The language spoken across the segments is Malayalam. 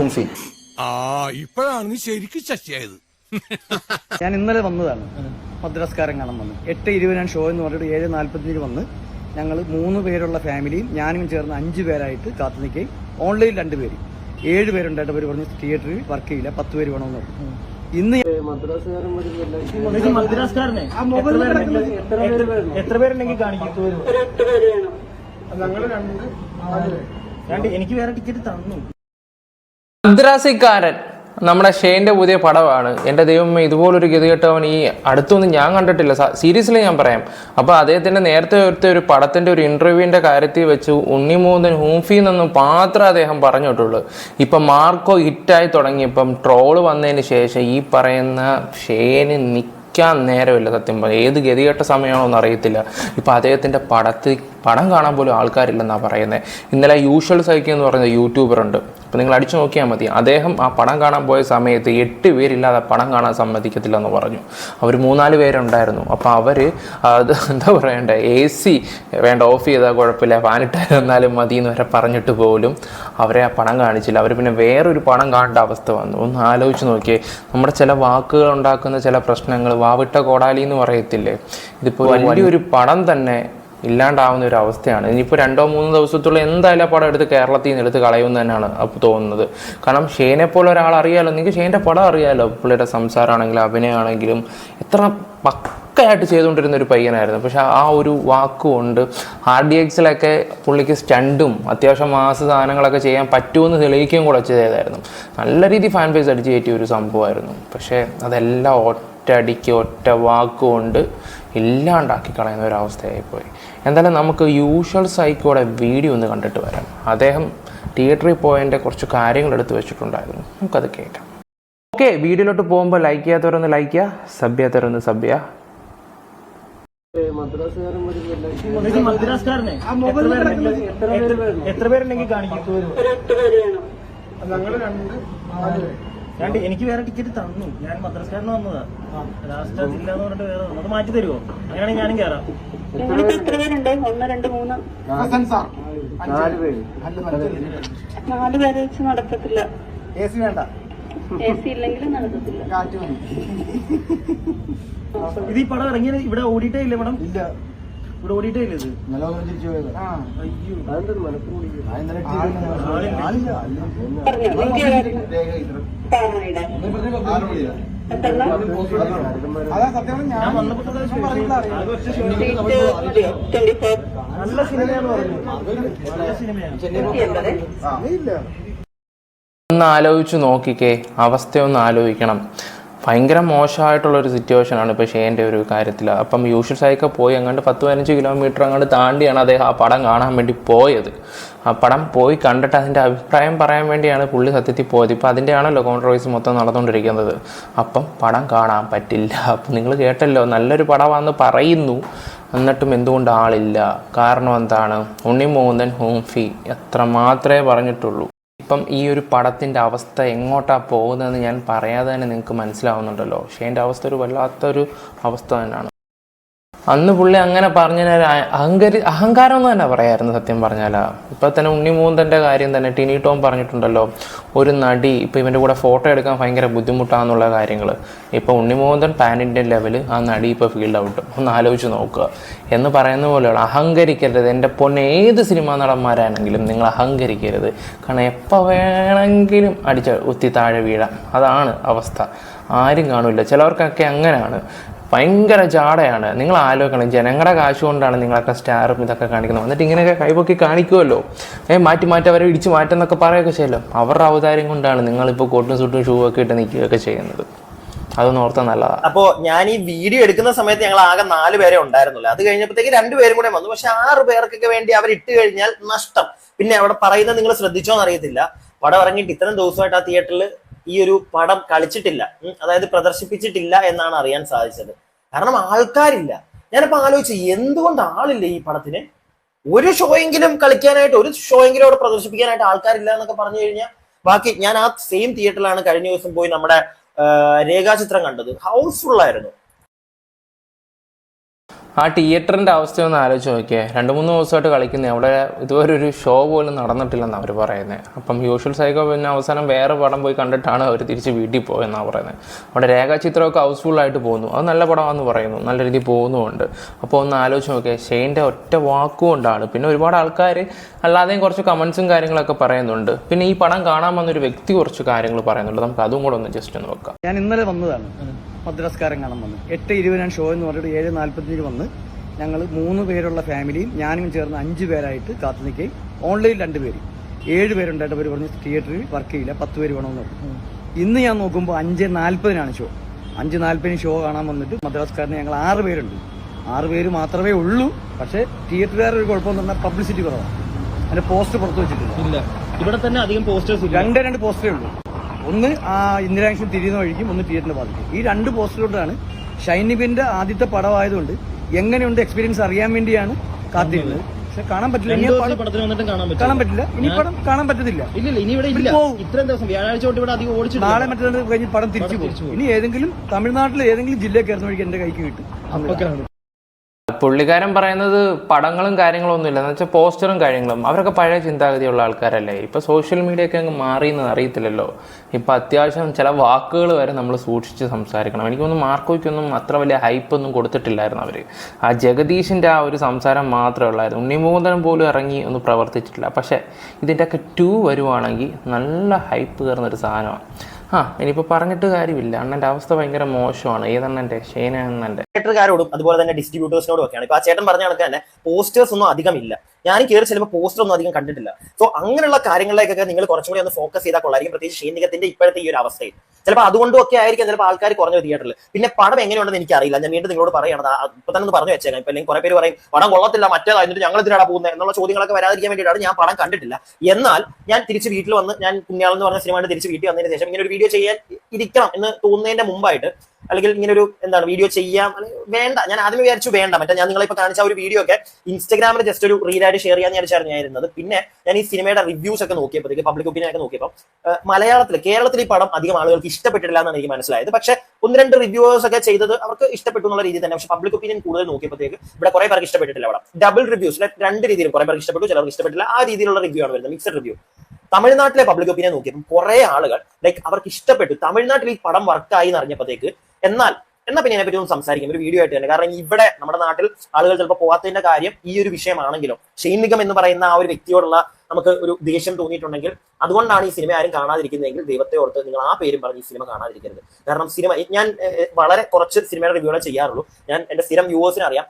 ഉംഫി. ആ ഇപ്പോഴാണ് നീ ശരിക്കും ശശിയായത് ഞാൻ ഇന്നലെ വന്നതാണ്. മദ്രാസ്കാരം കാണാൻ വന്നു. എട്ട് ഇരുപതിനാണ് ഷോ എന്ന് പറഞ്ഞിട്ട് ഏഴ് നാല്പത്തിയഞ്ചിന് വന്ന്. ഞങ്ങൾ മൂന്ന് പേരുള്ള ഫാമിലിയും ഞാനും ചേർന്ന് അഞ്ച് പേരായിട്ട് കാത്തു നിൽക്കുകയും ഓൺലൈൻ രണ്ട് പേര്. ഏഴ് പേരുണ്ടായിട്ട് അവർ പറഞ്ഞു തിയേറ്ററിൽ വർക്ക് ചെയ്യില്ല. പത്ത് പേര് വേണമെന്ന് പറഞ്ഞു. ഇന്ന് മദ്രാസ്കാരനെ എത്ര പേരുണ്ടെങ്കിൽ കാണിക്കും? രണ്ട് എനിക്ക് വേറെ ടിക്കറ്റ് തന്നു. മദ്രാസിക്കാരൻ നമ്മുടെ ഷെയിന്റെ പുതിയ പടമാണ്. എന്റെ ദൈവമേ ഇതുപോലൊരു ഗതികെട്ടവൻ ഈ അടുത്തൊന്നും ഞാൻ കണ്ടിട്ടില്ല. സീരീസിൽ ഞാൻ പറയാം. അപ്പോൾ അദ്ദേഹത്തിന്റെ നേരത്തെ ഒരുത്ത ഒരു പടത്തിന്റെ ഒരു ഇന്റർവ്യൂവിന്റെ കാര്യത്തിൽ വെച്ച് ഉണ്ണിമൂന്തൻ ഹൂഫി എന്നൊന്നും മാത്രമേ അദ്ദേഹം പറഞ്ഞിട്ടുള്ളൂ. ഇപ്പം മാർക്കോ ഹിറ്റായി തുടങ്ങിയപ്പം ട്രോൾ വന്നതിന് ശേഷം ഈ പറയുന്ന ഷെയ്ന് നിൽക്കാൻ നേരമില്ല സത്യം പറഞ്ഞാൽ. ഏത് ഗതികെട്ട സമയമാണോ എന്ന് അറിയത്തില്ല. ഇപ്പം അദ്ദേഹത്തിന്റെ പടത്തിൽ പടം കാണാൻ പോലും ആൾക്കാരില്ലെന്നാണ് പറയുന്നത്. ഇന്നലെ യൂഷ്വൽ സൈക്കിൾ എന്ന് പറയുന്ന യൂട്യൂബർ ഉണ്ട് അപ്പോൾ നിങ്ങൾ അടിച്ചു നോക്കിയാൽ മതി. അദ്ദേഹം ആ പടം കാണാൻ പോയ സമയത്ത് എട്ട് പേരില്ലാതെ പടം കാണാൻ സമ്മതിക്കത്തില്ല എന്ന് പറഞ്ഞു. അവർ മൂന്നാൽ പേരുണ്ടായിരുന്നു. അപ്പോൾ അവർ അത് എന്താ പറയണ്ടേ എ സി വേണ്ട ഓഫ് ചെയ്താൽ കുഴപ്പമില്ല ഫാനിട്ടായിരുന്നാലും മതി എന്ന് വരെ പറഞ്ഞിട്ട് പോലും അവരെ ആ പടം കാണിച്ചില്ല. അവർ പിന്നെ വേറൊരു പടം കാണേണ്ട അവസ്ഥ വന്നു. ഒന്ന് ആലോചിച്ച് നോക്കിയേ നമ്മുടെ ചില വാക്കുകൾ ഉണ്ടാക്കുന്ന ചില പ്രശ്നങ്ങൾ വാവിട്ട കോടാലി എന്ന് പറയത്തില്ലേ? ഇതിപ്പോൾ വലിയൊരു പടം തന്നെ ഇല്ലാണ്ടാവുന്ന ഒരു അവസ്ഥയാണ്. ഇനിയിപ്പോൾ രണ്ടോ മൂന്നോ ദിവസത്തുള്ള എന്തായാലും പടം എടുത്ത് കേരളത്തിൽ നിന്ന് എടുത്ത് കളയുമെന്ന് തന്നെയാണ് അപ്പോൾ തോന്നുന്നത്. കാരണം ഷെയ്നെ പോലെ ഒരാൾ അറിയാലോ? നിങ്ങൾക്ക് ഷെയ്ന്റെ പടം അറിയാമല്ലോ പുള്ളിയുടെ സംസാരമാണെങ്കിലും അഭിനയമാണെങ്കിലും എത്ര പക്കയായിട്ട് ചെയ്തുകൊണ്ടിരുന്ന ഒരു പയ്യനായിരുന്നു. പക്ഷെ ആ ഒരു വാക്കുകൊണ്ട് ആർ ഡി എക്സിലൊക്കെ പുള്ളിക്ക് സ്റ്റണ്ടും അത്യാവശ്യം മാസ സാധനങ്ങളൊക്കെ ചെയ്യാൻ പറ്റുമെന്ന് തെളിയിക്കുകയും കൂടെ ചെയ്തായിരുന്നു നല്ല രീതിയിൽ ഫാൻ ബേസ് അടിച്ച് കയറ്റിയ ഒരു സംഭവമായിരുന്നു. പക്ഷേ അതെല്ലാം ഒറ്റ അടിക്ക് ഒറ്റ വാക്കുകൊണ്ട് ഇല്ലാണ്ടാക്കി കളയുന്ന ഒരു അവസ്ഥയായിപ്പോയി. എന്തായാലും നമുക്ക് യൂഷ്വൽ സൈക്കോടെ വീഡിയോ ഒന്ന് കണ്ടിട്ട് വരാം. അദ്ദേഹം തിയേറ്ററിൽ പോയതിന്റെ കുറച്ച് കാര്യങ്ങൾ എടുത്ത് വെച്ചിട്ടുണ്ടായിരുന്നു. നമുക്കത് കേൾക്കാം. ഓക്കെ വീഡിയോയിലോട്ട് പോകുമ്പോൾ ലൈക്ക് ചെയ്യാത്തവരൊന്ന് ലൈക്ക് ചെയ്യുക സബ് ചെയ്യാത്തവരൊന്ന് സബ് ചെയ്യുക എത്ര രണ്ട് എനിക്ക് വേറെ ടിക്കറ്റ് തന്നു ഞാൻ മദ്രാസ്കാരന് വന്നതാ ലാസ്റ്റ് എന്ന് പറഞ്ഞിട്ട് വേറെ അത് മാറ്റി തരുമോ അങ്ങനെയാണെങ്കിൽ ഞാനും കയറാം നിങ്ങളിപ്പോ എത്ര പേരുണ്ട്? ഒന്ന് രണ്ട് മൂന്ന്. നാല് പേര്. നാല് പേരെ. വെച്ച് നടക്കത്തില്ല. എ സി വേണ്ട. എ സി ഇല്ലെങ്കിൽ നടക്കത്തില്ല. ഇത് ഈ പടം ഇറങ്ങിയത് ഇവിടെ ഓടിയിട്ടേ ഇല്ല മേഡം ഇല്ല. ഇവിടെ ഓടിയിട്ടേ ഇല്ല ഇത്? അയ്യോ. നല്ല സിനിമയാണ് പറഞ്ഞു ഒന്ന് ആലോചിച്ചു നോക്കിക്കേ. അവസ്ഥയൊന്ന് ആലോചിക്കണം. ഭയങ്കര മോശമായിട്ടുള്ള ഒരു സിറ്റുവേഷനാണ് ഇപ്പോൾ ഷെയ്ന്റെ ഒരു കാര്യത്തിൽ. അപ്പം യൂഷ്വൽ സൈക്കിൾ പോയി അങ്ങോട്ട് പത്ത് പതിനഞ്ച് കിലോമീറ്റർ അങ്ങോട്ട് താണ്ടിയാണ് അദ്ദേഹം ആ പടം കാണാൻ വേണ്ടി പോയത്. ആ പടം പോയി കണ്ടിട്ട് അതിന്റെ അഭിപ്രായം പറയാൻ വേണ്ടിയാണ് പുള്ളി സത്യത്തിൽ പോയത്. ഇപ്പോൾ അതിന്റെ ആണല്ലോ കോൺട്രവേഴ്സി മൊത്തം നടന്നുകൊണ്ടിരിക്കുന്നത്. അപ്പം പടം കാണാൻ പറ്റില്ല. അപ്പം നിങ്ങൾ കേട്ടല്ലോ നല്ലൊരു പടമാണെന്ന് പറയുന്നു. എന്നിട്ടും എന്തുകൊണ്ട് ആളില്ല? കാരണം എന്താണ്? ഉണ്ണി മോഹൻ ഹോംഫി എത്ര മാത്രമേ പറഞ്ഞിട്ടുള്ളൂ. ഇപ്പം ഈ ഒരു പടത്തിന്റെ അവസ്ഥ എങ്ങോട്ടാണ് പോകുന്നതെന്ന് ഞാൻ പറയാതെ തന്നെ നിങ്ങൾക്ക് മനസ്സിലാവുന്നുണ്ടല്ലോ. പക്ഷേ എന്റെ അവസ്ഥ ഒരു വല്ലാത്തൊരു അവസ്ഥ തന്നെയാണ്. അന്ന് പുള്ളി അങ്ങനെ പറഞ്ഞതിന് അഹങ്കരി അഹങ്കാരം എന്ന് തന്നെ പറയായിരുന്നു സത്യം പറഞ്ഞാൽ ഇപ്പം തന്നെ ഉണ്ണിമൂന്തന്റെ കാര്യം തന്നെ ടിനി ടോം പറഞ്ഞിട്ടുണ്ടല്ലോ ഒരു നടി ഇപ്പൊ ഇവന്റെ കൂടെ ഫോട്ടോ എടുക്കാൻ ഭയങ്കര ബുദ്ധിമുട്ടാന്നുള്ള കാര്യങ്ങൾ ഇപ്പോൾ ഉണ്ണിമൂന്തൻ പാൻ ഇന്ത്യൻ ലെവൽ ആ നടി ഇപ്പോൾ ഫീൽഡ് ഔട്ട് ഒന്ന് ആലോചിച്ച് നോക്കുക. എന്ന് പറയുന്ന പോലെയുള്ള അഹങ്കരിക്കരുത്. എന്റെ പൊന്നെ ഏത് സിനിമാ നടന്മാരാണെങ്കിലും നിങ്ങൾ അഹങ്കരിക്കരുത്. കാരണം എപ്പോൾ വേണമെങ്കിലും അടിച്ച ഉത്തി താഴെ വീഴാം. അതാണ് അവസ്ഥ. ആരും കാണില്ല. ചിലവർക്കൊക്കെ അങ്ങനെയാണ്. ഭയങ്കര ചാടയാണ് നിങ്ങൾ ആലോചിക്കണം ജനങ്ങളുടെ കാശ് കൊണ്ടാണ് നിങ്ങളൊക്കെ സ്റ്റാറും ഇതൊക്കെ കാണിക്കുന്നത്. എന്നിട്ട് ഇങ്ങനെയൊക്കെ കൈപൊക്കി കാണിക്കുമല്ലോ ഏ മാറ്റി മാറ്റി അവരെ ഇടിച്ച് മാറ്റുന്നൊക്കെ പറയുകയൊക്കെ ചെയ്യല്ലോ. അവരുടെ അവതാരം കൊണ്ടാണ് നിങ്ങളിപ്പോൾ കോട്ടും സൂട്ടും ഷൂ ഒക്കെ ഇട്ട് നിൽക്കുകയൊക്കെ ചെയ്യുന്നത്. അതൊന്ന് ഓർത്താൽ നല്ലതാണ് അപ്പോ ഞാൻ ഈ വീഡിയോ എടുക്കുന്ന സമയത്ത് ഞങ്ങൾ ആകെ നാല് പേരെ ഉണ്ടായിരുന്നുള്ളൂ. അത് കഴിഞ്ഞപ്പോഴത്തേക്ക് രണ്ടുപേരും കൂടെ വന്നു. പക്ഷെ ആറ് പേർക്കൊക്കെ വേണ്ടി അവർ ഇട്ട് കഴിഞ്ഞാൽ നഷ്ടം. പിന്നെ അവിടെ പറയുന്നത് നിങ്ങൾ ശ്രദ്ധിച്ചോന്നറിയത്തില്ല പടം ഇറങ്ങിയിട്ട് ഇത്രയും ദിവസമായിട്ട് ആ തിയേറ്ററിൽ ഈ ഒരു പടം കളിച്ചിട്ടില്ല. അതായത് പ്രദർശിപ്പിച്ചിട്ടില്ല എന്നാണ് അറിയാൻ സാധിച്ചത്. കാരണം ആൾക്കാരില്ല. ഞാനിപ്പോ ആലോചിച്ചു എന്തുകൊണ്ട് ആളില്ല ഈ പടത്തിന്? ഒരു ഷോയെങ്കിലും കളിക്കാനായിട്ട് ഒരു ഷോയെങ്കിലും അവിടെ പ്രദർശിപ്പിക്കാനായിട്ട് ആൾക്കാരില്ല എന്നൊക്കെ പറഞ്ഞു കഴിഞ്ഞാൽ ബാക്കി ഞാൻ ആ സെയിം തിയേറ്ററിലാണ് കഴിഞ്ഞ ദിവസം പോയി നമ്മുടെ രേഖാചിത്രം കണ്ടത്. ഹൗസ്ഫുൾ ആയിരുന്നു. ആ തിയേറ്ററിന്റെ അവസ്ഥ ഒന്ന് ആലോചിച്ച് നോക്കിയേ. രണ്ട് മൂന്ന് ദിവസമായിട്ട് കളിക്കുന്നത് അവിടെ ഇതുവരെ ഒരു ഷോ പോലും നടന്നിട്ടില്ലെന്ന് അവർ പറയുന്നത് അപ്പം യൂഷ്വൽ സൈക്കോ പിന്നെ അവസാനം വേറെ പടം പോയി കണ്ടിട്ടാണ് അവർ തിരിച്ച് വീട്ടിൽ പോയെന്നാണ് പറയുന്നത് അവിടെ രേഖാചിത്രമൊക്കെ ഹൗസ്ഫുള്ളായിട്ട് പോകുന്നു. അത് നല്ല പടമാണെന്ന് പറയുന്നു. നല്ല രീതിയിൽ പോകുന്നുമുണ്ട്. അപ്പോൾ ഒന്ന് ആലോചിച്ച് നോക്കിയേ. ഷെയിന്റെ ഒറ്റ വാക്കുകൊണ്ടാണ് പിന്നെ ഒരുപാട് ആൾക്കാർ അല്ലാതെയും കുറച്ച് കമൻസും കാര്യങ്ങളൊക്കെ പറയുന്നുണ്ട്. പിന്നെ ഈ പടം കാണാൻ വന്നൊരു വ്യക്തി കുറച്ച് കാര്യങ്ങൾ പറയുന്നുണ്ട്. നമുക്ക് അതും കൂടെ ഒന്ന് ജസ്റ്റ് ഒന്ന് വെക്കാം. ഞാൻ ഇന്നലെ വന്നതാണ്. മദ്രസ്കാരം കാണാൻ വന്നു. എട്ട് ഇരുപതിനാണ് ഷോ എന്ന് പറഞ്ഞിട്ട് ഏഴ് നാൽപ്പത്തിനഞ്ച് വന്ന് ഞങ്ങൾ മൂന്ന് പേരുള്ള ഫാമിലിയും ഞാനും ചേർന്ന് അഞ്ച് പേരായിട്ട് കാത്തു നിൽക്കുകയും ഓൺലൈൻ രണ്ട് പേര്. ഏഴ് പേരുണ്ടായിട്ട് അവർ പറഞ്ഞ് തിയേറ്ററിൽ വർക്ക് ചെയ്യില്ല പത്ത് പേര് വേണമെന്ന് പറഞ്ഞു. ഇന്ന് ഞാൻ നോക്കുമ്പോൾ അഞ്ച് നാൽപ്പതിനാണ് ഷോ അഞ്ച് നാൽപ്പതിന് ഷോ കാണാൻ വന്നിട്ട് മദ്രാസ്കാരന് ഞങ്ങൾ ആറ് പേരുണ്ട്. ആറ് പേര് മാത്രമേ ഉള്ളൂ പക്ഷേ തിയേറ്ററുകാരുടെ ഒരു കുഴപ്പമെന്ന് പറഞ്ഞാൽ പബ്ലിസിറ്റി കുറവാണ് അതിന്റെ പോസ്റ്റർ പുറത്ത് വെച്ചിട്ടില്ല. ഇവിടെ തന്നെ അധികം പോസ്റ്റേഴ്സ് രണ്ടേ രണ്ട് പോസ്റ്ററേ ഉള്ളൂ. ഒന്ന് ആ ഇന്ദിരാക്ഷൻ തിരിയുന്ന വഴിക്കും ഒന്ന് തിയേറ്ററിന്റെ ബാധിക്കും ഈ രണ്ട് പോസ്റ്റിലോട്ടാണ് ഷൈനിബിന്റെ ആദ്യത്തെ പടമായതുകൊണ്ട് എങ്ങനെയുണ്ട് എക്സ്പീരിയൻസ് അറിയാൻ വേണ്ടിയാണ് കാത്തിരുന്നത്. പക്ഷെ കാണാൻ പറ്റില്ല. ഇനി കാണാൻ പറ്റും കാണാൻ പറ്റില്ല. ഇനി പടം കാണാൻ പറ്റത്തില്ല. ഇത്രയും ദിവസം വ്യാഴാഴ്ച തൊട്ട് ഇവിടെ അധികം നാളെ മറ്റന്നാൾ കഴിഞ്ഞ് പടം തിരിച്ചു പോകും. ഇനി ഏതെങ്കിലും തമിഴ്നാട്ടിലെ ഏതെങ്കിലും ജില്ലയിൽ കയറുന്ന വഴിക്ക് എന്റെ കൈക്ക് കിട്ടും. പുള്ളിക്കാരൻ പറയുന്നത് പടങ്ങളും കാര്യങ്ങളും ഒന്നുമില്ല. എന്ന് വെച്ചാൽ പോസ്റ്ററും കാര്യങ്ങളും. അവരൊക്കെ പഴയ ചിന്താഗതിയുള്ള ആൾക്കാരല്ലേ. ഇപ്പൊ സോഷ്യൽ മീഡിയ ഒക്കെ അങ്ങ് മാറിയെന്ന് അറിയത്തില്ലല്ലോ. ഇപ്പൊ അത്യാവശ്യം ചില വാക്കുകൾ വരെ നമ്മൾ സൂക്ഷിച്ച് സംസാരിക്കണം. എനിക്കൊന്നും മാർക്കോയ്ക്കൊന്നും അത്ര വലിയ ഹൈപ്പ് ഒന്നും കൊടുത്തിട്ടില്ലായിരുന്നു അവർ. ആ ജഗദീഷിന്റെ ആ ഒരു സംസാരം മാത്രമേ ഉള്ളായിരുന്നു. ഉണ്ണിമോദനം പോലും ഇറങ്ങി ഒന്ന് പ്രവർത്തിച്ചിട്ടില്ല. പക്ഷേ ഇതിന്റെയൊക്കെ ടു വരുവാണെങ്കിൽ നല്ല ഹൈപ്പ് കയറുന്ന ഒരു സാധനമാണ് ആ ഇനിയിപ്പോൾ പറഞ്ഞിട്ട് കാര്യമില്ല. അണ്ണന്റെ അവസ്ഥ ഭയങ്കര മോശമാണ്. ഏതണ്ണന്റെ ഷേന അണ്ണന്റെ തിയേറ്ററുകാരോടും അതുപോലെ തന്നെ ഡിസ്ട്രിബ്യൂട്ടേഴ്സിനോടും ഒക്കെയാണ് ഇപ്പൊ ആ ചേട്ടൻ പറഞ്ഞ കണക്ക് തന്നെ പോസ്റ്റേഴ്സ് ഒന്നും അധികം ഇല്ല. ഞാൻ കയറി ചിലപ്പോൾ പോസ്റ്റർ ഒന്നും അധികം കണ്ടിട്ടില്ല. സോ അങ്ങനെയുള്ള കാര്യങ്ങളിലേക്കൊക്കെ നിങ്ങൾ കുറച്ചും കൂടി ഒന്ന് ഫോക്കസ് ചെയ്താൽ കൊള്ളായിരിക്കും പ്രത്യേകിച്ച് ഷീനികത്തിന്റെ ഇപ്പോഴത്തെ ഈ ഒരു അവസ്ഥയിൽ. ചിലപ്പോൾ അതുകൊണ്ടും ഒക്കെ ആയിരിക്കും ചിലപ്പോൾ ആൾക്കാർ കുറഞ്ഞ തിയേറ്ററിൽ പിന്നെ പടം എങ്ങനെയുണ്ടെന്ന് എനിക്ക് അറിയില്ല ഞാൻ വീണ്ടും നിങ്ങളോട് പറയണത് ഇപ്പൊ തന്നെ പറഞ്ഞു വെച്ചേക്കാം. ഇപ്പൊ അല്ലെങ്കിൽ കുറെ പേര് പറയും പടം കൊള്ളത്തില്ല മറ്റേ എന്നിട്ട് ഞങ്ങൾ ഇതിനാണ് പോകുന്നത് എന്നുള്ള ചോദ്യങ്ങളൊക്കെ വരാതിരിക്കാൻ വേണ്ടിയിട്ടാണ് ഞാൻ പടം കണ്ടിട്ടില്ല. എന്നാൽ ഞാൻ തിരിച്ച് വീട്ടിൽ വന്ന് ഞാൻ കുഞ്ഞാൾ എന്ന് പറഞ്ഞ സിനിമ തിരിച്ച് വീട്ടിൽ വന്നതിന് ശേഷം ഇങ്ങനെ ഒരു വീഡിയോ ചെയ്യാൻ ഇരിക്കണം എന്ന് തോന്നുന്നതിന്റെ മുമ്പായിട്ട് അല്ലെങ്കിൽ ഇങ്ങനെ ഒരു എന്താണ് വീഡിയോ ചെയ്യാം. വേണ്ട. ഞാൻ ആദ്യം വിചാരിച്ചു വേണ്ട. മറ്റേ ഞാൻ നിങ്ങളെ ഇപ്പൊ കാണിച്ച ഒരു വീഡിയോ ഒക്കെ ഇൻസ്റ്റാഗ്രാമിൽ ജസ്റ്റ് ഒരു റീലായിട്ട് ഷെയർ ചെയ്യാൻ വിചാരിച്ചായിരുന്നു ഞാൻ ഇരുന്നത്. പിന്നെ ഞാൻ ഈ സിനിമയുടെ റിവ്യൂസ് ഒക്കെ നോക്കിയപ്പോഴത്തേക്ക് പബ്ലിക് ഒപ്പീനിയൻ ഒക്കെ നോക്കിയപ്പോൾ മലയാളത്തിൽ കേരളത്തിൽ ഈ പടം അധികം ആളുകൾക്ക് ഇഷ്ടപ്പെട്ടിട്ടില്ല എന്നാണ് എനിക്ക് മനസ്സിലായത്. പക്ഷെ ഒന്ന് രണ്ട് റിവ്യൂസ് ഒക്കെ ചെയ്തത് അവർക്ക് ഇഷ്ടപ്പെട്ടു എന്നുള്ള രീതി തന്നെ. പക്ഷെ പബ്ലിക് ഒപ്പീനിയൻ കൂടുതൽ നോക്കിയപ്പോഴത്തേക്ക് ഇവിടെ കുറെ പേർക്ക് ഇഷ്ടപ്പെട്ടിട്ടില്ല അവിടെ. ഡബിൾ റിവ്യൂസ് രണ്ട് രീതിയിലും കുറെ പേർക്ക് ഇഷ്ടപ്പെട്ടു ചിലർക്ക് ഇഷ്ടപ്പെട്ടില്ല. ആ രീതിയിലുള്ള റിവ്യൂ ആണ് വരുന്നത് മിക്സഡ് റിവ്യൂ തമിഴ്നാട്ടിലെ പബ്ലിക് ഒപ്പീനിയൻ നോക്കിയപ്പോൾ കുറെ ആളുകൾ ലൈക്ക് അവർക്ക് ഇഷ്ടപ്പെട്ടു. തമിഴ്നാട്ടിൽ ഈ പടം വർക്കായി എന്ന് അറിഞ്ഞപ്പോഴത്തേക്ക് എന്നാൽ എന്നാ പിന്നെ ഇതിനെപ്പറ്റി ഒന്ന് സംസാരിക്കും. ഒരു വീഡിയോ ആയിട്ട് തന്നെ. കാരണം ഇവിടെ നമ്മുടെ നാട്ടിൽ ആളുകൾ ചിലപ്പോൾ പോകാത്തതിന്റെ കാര്യം ഈ ഒരു വിഷയമാണെങ്കിലും ഷെയ്ൻ നിഗം എന്ന് പറയുന്ന ആ ഒരു വ്യക്തിയോടുള്ള നമുക്ക് ഒരു ദേഷ്യം തോന്നിയിട്ടുണ്ടെങ്കിൽ അതുകൊണ്ടാണ് ഈ സിനിമ ആരും കാണാതിരിക്കുന്നതെങ്കിൽ ദൈവത്തെ ഓർത്ത് നിങ്ങൾ ആ പേരും പറഞ്ഞ് ഈ സിനിമ കാണാതിരിക്കരുത്. കാരണം സിനിമ ഞാൻ വളരെ കുറച്ച് സിനിമയുടെ റിവ്യൂകളെ ചെയ്യാറുള്ളൂ. ഞാൻ എന്റെ സ്ഥിരം വ്യൂവേഴ്സിന് അറിയാം.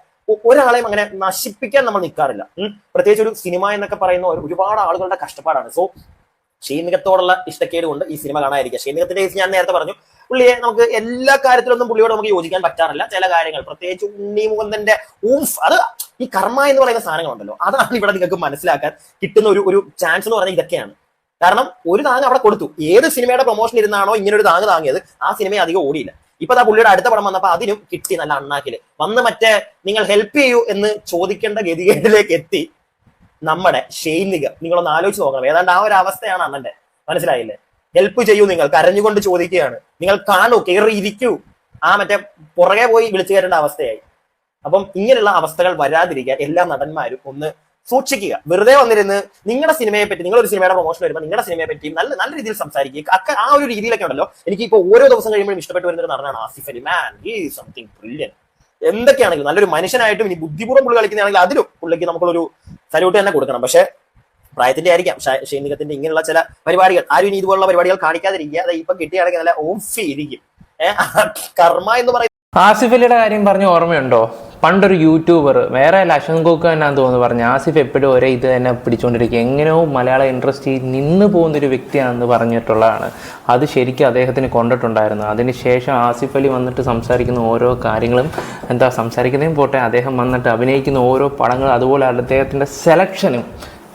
ഒരാളെയും അങ്ങനെ നശിപ്പിക്കാൻ നമ്മൾ നിൽക്കാറില്ല. പ്രത്യേകിച്ച് ഒരു സിനിമ എന്നൊക്കെ പറയുന്ന ഒരുപാട് ആളുകളുടെ കഷ്ടപ്പാടാണ്. സോ ഷീമികത്തോടുള്ള ഇഷ്ടക്കേട് കൊണ്ട് ഈ സിനിമ കാണാതിരിക്കുക. ഷീമികത്തിന്റെ കേസ് ഞാൻ നേരത്തെ പറഞ്ഞു. പുള്ളിയെ നമുക്ക് എല്ലാ കാര്യത്തിലൊന്നും പുള്ളിയോട് നമുക്ക് യോജിക്കാൻ പറ്റാറില്ല. ചില കാര്യങ്ങൾ പ്രത്യേകിച്ച് ഉണ്ണി മുകുന്ദന്റെ ഊഫ് അത് ഈ കർമ്മ എന്ന് പറയുന്ന സാധനങ്ങളുണ്ടല്ലോ അതാണ് ഇവിടെ നിങ്ങൾക്ക് മനസ്സിലാക്കാൻ കിട്ടുന്ന ഒരു ഒരു ചാൻസ് എന്ന് പറഞ്ഞാൽ ഇതൊക്കെയാണ്. കാരണം ഒരു താങ് അവിടെ കൊടുത്തു. ഏത് സിനിമയുടെ പ്രൊമോഷൻ ഇരുന്നാണോ ഇങ്ങനെ ഒരു താങ് താങ്ങിയത് ആ സിനിമ അധികം ഓടിയില്ല. ഇപ്പൊ ആ പുള്ളിയുടെ അടുത്ത പടം വന്നപ്പോ അതിനും കിട്ടി നല്ല അണ്ണാക്കിൽ. വന്ന് മറ്റേ നിങ്ങൾ ഹെൽപ്പ് ചെയ്യൂ എന്ന് ചോദിക്കേണ്ട ഗതികേടിലേക്ക് എത്തി നമ്മുടെ ശൈലിക നിങ്ങളൊന്ന് ആലോചിച്ച് നോക്കണം. ഏതാണ്ട് ആ ഒരു അവസ്ഥയാണ് അണ്ണന്റെ. മനസ്സിലായില്ലേ? ഹെൽപ്പ് ചെയ്യൂ നിങ്ങൾ കരഞ്ഞുകൊണ്ട് ചോദിക്കുകയാണ്. നിങ്ങൾ കാണൂ കയറി ഇരിക്കൂ ആ മറ്റേ പുറകെ പോയി വിളിച്ചു കയറേണ്ട അവസ്ഥയായി. അപ്പം ഇങ്ങനെയുള്ള അവസ്ഥകൾ വരാതിരിക്കാൻ എല്ലാ നടന്മാരും ഒന്ന് സൂക്ഷിക്കുക. വെറുതെ വന്നിരുന്ന് നിങ്ങളുടെ സിനിമയെ പറ്റി നിങ്ങൾ ഒരു സിനിമയുടെ പ്രൊമോഷൻ വരുമ്പോൾ നിങ്ങളുടെ സിനിമയെ പറ്റി നല്ല നല്ല രീതിയിൽ സംസാരിക്കുക. അക്കെ ആ ഒരു രീതിയിലൊക്കെ ഉണ്ടല്ലോ. എനിക്ക് ഇപ്പോൾ ഓരോ ദിവസം കഴിയുമ്പോഴും ഇഷ്ടപ്പെട്ട് വരുന്ന ഒരു നടനാണ് ആസിഫ് അലി. മാൻ ഈ സംതിങ് ബ്രില്യൻ എന്തൊക്കെയാണെങ്കിലും നല്ലൊരു മനുഷ്യനായിട്ടും ഇനി ബുദ്ധിപൂർവം പുള്ളി കളിക്കുന്നതാണെങ്കിൽ അതിലും പുള്ളിക്ക് നമുക്കൊരു സല്യൂട്ട് തന്നെ കൊടുക്കണം. പക്ഷെ പ്രായത്തിന്റെ ആയിരിക്കാം ഷൈനികത്തിന്റെ ഇങ്ങനെയുള്ള ചില പരിപാടികൾ. ആരും ഇനി ഇതുപോലുള്ള പരിപാടികൾ കാണിക്കാതിരിക്കുക. അത് ഇപ്പൊ കിട്ടിയാണെങ്കിൽ നല്ല ഓഫ് ഇരിക്കും കർമ്മ എന്ന് പറയുന്നത് ആസിഫ് അലിയുടെ കാര്യം പറഞ്ഞ ഓർമ്മയുണ്ടോ? പണ്ടൊരു യൂട്യൂബർ വേറെ ലക്ഷം കോക്ക് എന്നാന്ന് തോന്നുന്നു പറഞ്ഞു ആസിഫ് എപ്പോഴും ഒരേ ഇത് തന്നെ പിടിച്ചുകൊണ്ടിരിക്കുക എങ്ങനെയോ മലയാള ഇൻഡസ്ട്രിയിൽ നിന്ന് പോകുന്നൊരു വ്യക്തിയാണെന്ന് പറഞ്ഞിട്ടുള്ളതാണ്. അത് ശരിക്കും അദ്ദേഹത്തിന് കൊണ്ടിട്ടുണ്ടായിരുന്നു. അതിനുശേഷം ആസിഫ് അലി വന്നിട്ട് സംസാരിക്കുന്ന ഓരോ കാര്യങ്ങളും എന്താ സംസാരിക്കുന്നതും പോട്ടെ അദ്ദേഹം വന്നിട്ട് അഭിനയിക്കുന്ന ഓരോ പടങ്ങളും അതുപോലെ അദ്ദേഹത്തിന്റെ സെലക്ഷനും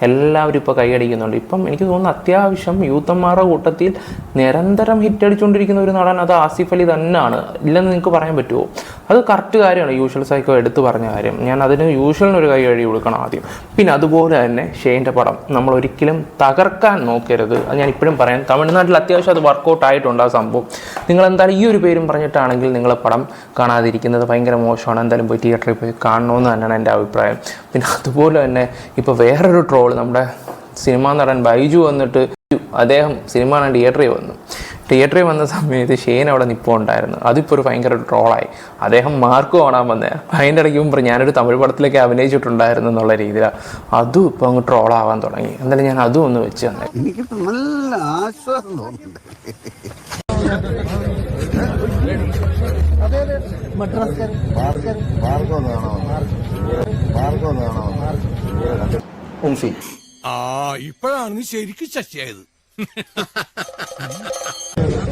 എല്ലാവരും ഇപ്പോൾ കൈയടിക്കുന്നുണ്ട്. ഇപ്പം എനിക്ക് തോന്നുന്നു അത്യാവശ്യം യൂത്തന്മാരുടെ കൂട്ടത്തിൽ നിരന്തരം ഹിറ്റ് അടിച്ചുകൊണ്ടിരിക്കുന്ന ഒരു നടൻ അത് ആസിഫ് അലി തന്നെയാണ് ഇല്ലെന്ന് നിങ്ങൾക്ക് പറയാൻ പറ്റുമോ അത് കറക്റ്റ് കാര്യമാണ്. യൂഷ്വൽ സൈക്കോ എടുത്തു പറഞ്ഞ കാര്യം. ഞാൻ അതിന് യൂഷ്വലിനൊരു കൈ വഴി കൊടുക്കണം ആദ്യം. പിന്നെ അതുപോലെ തന്നെ ഷെയിന്റെ പടം. നമ്മൾ ഒരിക്കലും തകർക്കാൻ നോക്കരുത്. അത് ഞാൻ ഇപ്പോഴും പറയാം. തമിഴ്നാട്ടിൽ അത്യാവശ്യം അത് വർക്കൗട്ട് ആയിട്ടുണ്ട് ആ സംഭവം. നിങ്ങൾ എന്തായാലും ഈ ഒരു പേരും പറഞ്ഞിട്ടാണെങ്കിൽ നിങ്ങൾ പടം കാണാതിരിക്കുന്നത് ഭയങ്കര മോശമാണ്. എന്തായാലും പോയി തിയേറ്ററിൽ പോയി കാണണമെന്ന് തന്നെയാണ് എന്റെ അഭിപ്രായം. പിന്നെ അതുപോലെ തന്നെ ഇപ്പോൾ വേറൊരു ട്രോൾ നമ്മുടെ സിനിമാ നടൻ ബൈജു വന്നിട്ട് അദ്ദേഹം സിനിമ കാണാൻ തിയേറ്ററിൽ വന്നു. തിയേറ്ററിൽ വന്ന സമയത്ത് ഷെയ്ൻ അവിടെ നിൽപ്പുണ്ടായിരുന്നു അതിപ്പോൾ ഒരു ഭയങ്കര ഒരു ട്രോളായി. അദ്ദേഹം മാർക്ക് കാണാൻ വന്നത് അതിന്റെ ഇടയ്ക്ക് മുമ്പ് ഞാനൊരു തമിഴ് പടത്തിലൊക്കെ അഭിനയിച്ചിട്ടുണ്ടായിരുന്നു എന്നുള്ള രീതിയിലാണ് അതും ഇപ്പോൾ അങ്ങ് ട്രോളാവാൻ തുടങ്ങി. എന്തായാലും ഞാൻ അതും ഒന്ന് വെച്ച് തന്നെ. എനിക്ക് നല്ല ആശ്വാസം തോന്നുന്നുണ്ട്. ഭാർഗവ ഭാർഗവ ഉംഫി. ആ ഇപ്പോഴാണ് നീ ശരിക്കും ശശിയായത്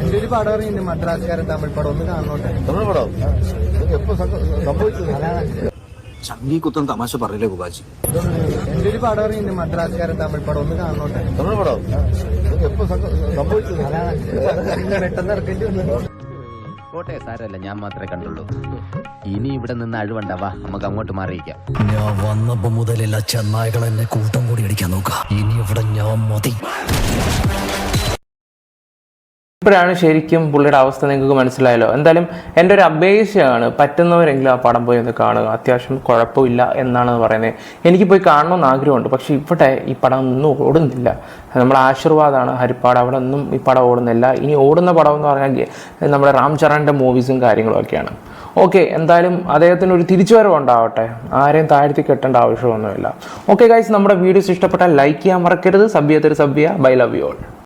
എന്റെ ഒരു പടം ഇറങ്ങിയിട്ടുണ്ട് മദ്രാസുകാരൻ തമിഴ് പടം? ഒന്ന് കാണണോട്ടെ? തമിഴ് പടം? ഇതൊക്കെ എപ്പോ സംഭവിച്ചത്? ചങ്കി കുത്തം തമാശ പറയില്ലേ ഗുബാജി എന്റെ ഒരു പടം ഇറങ്ങിയിട്ടുണ്ട് മദ്രാസുകാരൻ തമിഴ് പടം? ഒന്ന് കാണണോട്ടെ? തമിഴ് പടം? എപ്പോ സംഭവിച്ചത്? പെട്ടെന്ന് ഇറക്കേണ്ടി വന്നു. കോട്ടെ സാരമല്ല. ഞാൻ മാത്രമേ കണ്ടുള്ളൂ. ഇനി ഇവിടെ നിന്ന് അഴിവണ്ടാവാ നമുക്ക് അങ്ങോട്ട് മാറിയിക്കാം ഞാൻ വന്നപ്പോ മുതലെല്ലാം ചെന്നായകൾ എന്നെ കൂട്ടം കൂടി അടിക്കാൻ നോക്കാം. ഇനി ഇവിടെ ഞാൻ മതി. ഇപ്പോഴാണ് ശരിക്കും പുള്ളിയുടെ അവസ്ഥ നിങ്ങൾക്ക് മനസ്സിലായല്ലോ. എന്തായാലും എന്റെ ഒരു അപേക്ഷയാണ് പറ്റുന്നവരെങ്കിലും ആ പടം പോയി ഒന്ന് കാണുക. അത്യാവശ്യം കുഴപ്പമില്ല എന്നാണ് പറയുന്നത്. എനിക്ക് പോയി കാണണമെന്ന് ആഗ്രഹമുണ്ട്. പക്ഷേ ഇവിടെ ഈ പടം ഒന്നും ഓടുന്നില്ല. നമ്മുടെ ആശീർവാദമാണ് ഹരിപ്പാട് അവിടെ ഒന്നും ഈ പടം ഓടുന്നില്ല. ഇനി ഓടുന്ന പടം എന്ന് പറഞ്ഞാൽ നമ്മുടെ റാം ചരണിന്റെ മൂവീസും കാര്യങ്ങളും ഒക്കെയാണ് ഓക്കെ എന്തായാലും അദ്ദേഹത്തിന് ഒരു തിരിച്ചുവരവ് ഉണ്ടാവട്ടെ. ആരെയും താഴ്ത്തി കെട്ടേണ്ട ആവശ്യമൊന്നുമില്ല. ഓക്കെ ഗൈസ് നമ്മുടെ വീഡിയോസ് ഇഷ്ടപ്പെട്ടാൽ ലൈക്ക് ചെയ്യാൻ മറക്കരുത്. സബ്യത്തൊരു സബ്യ ബൈ ലവ് യു ഓൾ